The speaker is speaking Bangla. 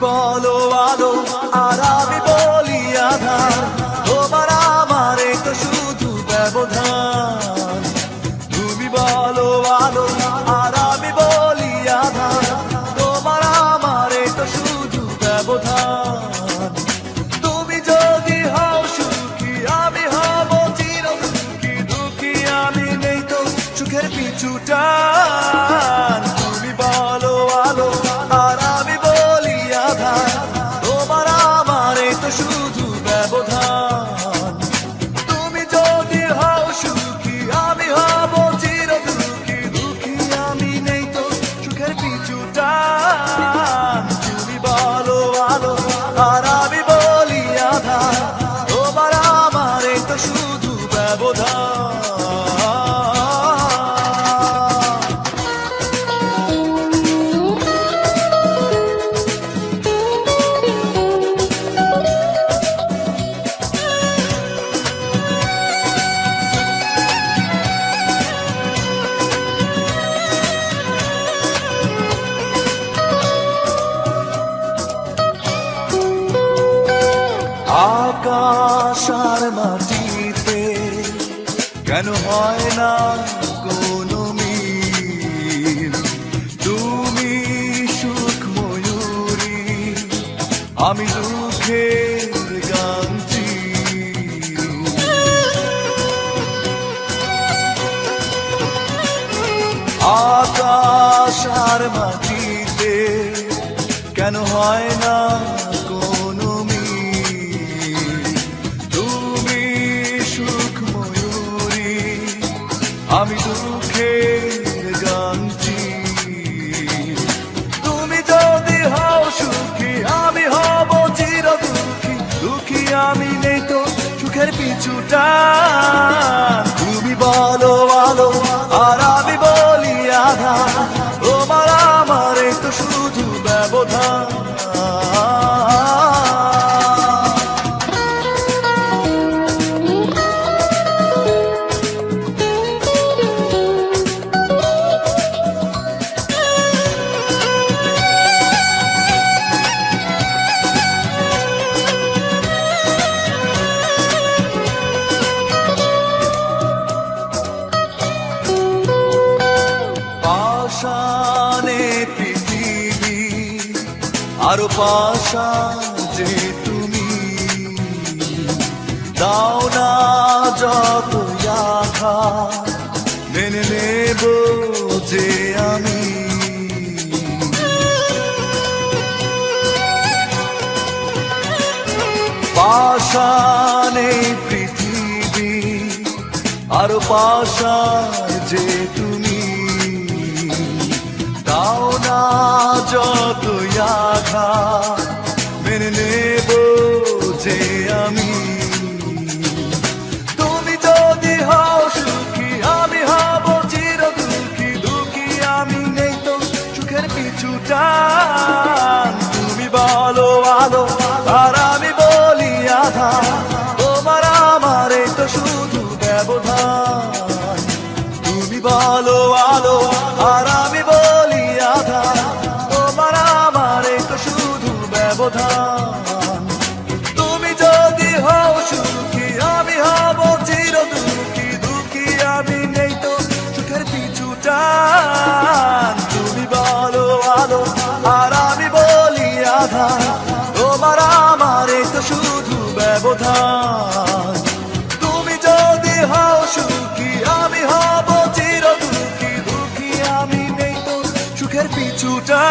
বলো আলো আর আমি বলি আধার। তোমার আমার তো শুধু ব্যবধান। তুমি বলো আলো আর আমি বলি আধার। তোমার আমার তো শুধু ব্যবধান। তুমি যদি সুখী, আমি দুঃখী দুঃখী আমি নেই তো পিছুটা। আর মাটিতে। কেন হয় না কোনো তুমি সুখ ময়ূরী, আমি দুঃখের গানছি আকাশ আর মাটিতে কেন হয় না কোনো আমি দুঃখের গানছি তুমি যদি হও সুখী, আমি হব চির দুঃখী দুঃখী আমি নেই তো সুখের পিছুটা। তুমি বলো আলো আর আমি বলি আধা। তোমার আমার তো শুধু ব্যবধান। আরও পাশা যে তুমি, দাও না যত আঘা, মেনে নেব যে আমি। পাশানে পৃথিবী, আর পাশার যে তুমি, দাও যত আঘা মেনে যে আমি। তুমি যদি হও সুখী, আমি হব চির দুঃখী দুঃখী আমি নেই তো সুখের পিছুটা তুমি বলো, আলো, আর আমি বলি আধা তোমার আমার তো শুধু ব্যবধান। তুমি বলো, আলো ব্যবধান তুমি যদি হও সুখী, আমি হব চির দুঃখী দুঃখী আমি নেই তো সুখের পিছুটা তুমি বলো আলো, আর আমি বলি আধা তোমার আমার তো শুধু ব্যবধান। তুমি যদি হও সুখী, আমি হব চির দুঃখী দুঃখী আমি নেই তো সুখের পিছুটা